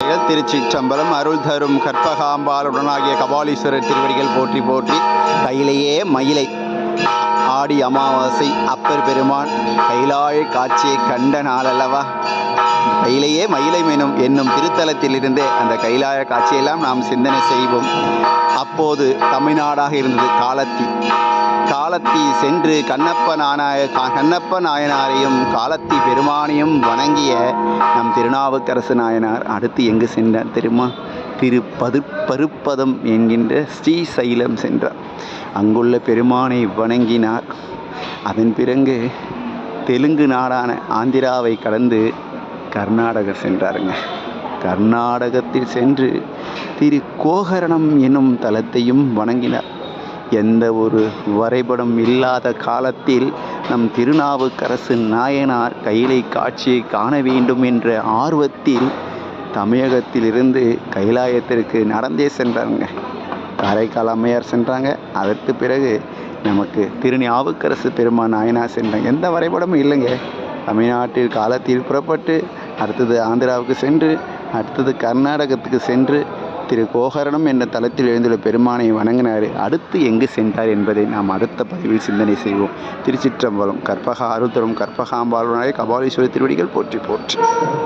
திருச்சிற்றம்பலம் அருள் தரும் கற்பகாம்பாளுடனாகிய கபாலீஸ்வரர் திருவடிகள் போற்றி போற்றி கையிலேயே மயிலை ஆடி அமாவாசை அப்பர் பெருமான் கைலாய காட்சியை கண்ட நாளல்லவா? கையிலேயே மயிலை மெனும் என்னும் திருத்தலத்திலிருந்தே அந்த கைலாய காட்சியெல்லாம் நாம் சிந்தனை செய்வோம். அப்போது தமிழ்நாடாக இருந்தது காலத்தி. காலத்தி சென்று கண்ணப்ப நானாய கண்ணப்ப நாயனாரையும் காலத்தி பெருமானையும் வணங்கிய நம் திருநாவுக்கரசு நாயனார் அடுத்து எங்கு சென்றார் தெரியுமா? திரு பருப்பருப்பதம் பருப்பதம் என்கின்ற ஸ்ரீசைலம் சென்றார். அங்குள்ள பெருமானை வணங்கினார். அதன் பிறகு தெலுங்கு நாடான ஆந்திராவை கடந்து கர்நாடகா சென்றாருங்க. கர்நாடகத்தில் சென்று திரு கோகரணம் என்னும் தலத்தையும் வணங்கினார். எந்த ஒரு வரைபடம் இல்லாத காலத்தில் நம் திருநாவுக்கரசு நாயனார் கைலை காட்சியை காண வேண்டும் என்ற ஆர்வத்தில் தமிழகத்திலிருந்து கைலாயத்திற்கு நடந்தே சென்றாங்க காரைக்கால் அம்மையார் சென்றாங்க. அதற்கு பிறகு நமக்கு திருநாவுக்கரசு பெருமான் நாயனார் சென்றாங்க எந்த வரைபடமும் இல்லைங்க. தமிழ்நாட்டில் காலத்தில் புறப்பட்டு அடுத்தது ஆந்திராவுக்கு சென்று அடுத்தது கர்நாடகத்துக்கு சென்று திரு கோகரணம் என்ற தளத்தில் எழுந்துள்ள பெருமானை வணங்கினார். அடுத்து எங்கு சென்றார் என்பதை நாம் அடுத்த பதிவில் சிந்தனை செய்வோம். திருச்சிற்றம்பலம் கற்பக அருத்தரும் கற்பகாம்பாளுடைய கபாலீஸ்வரர் திருவடிகள் போற்றி போற்றி.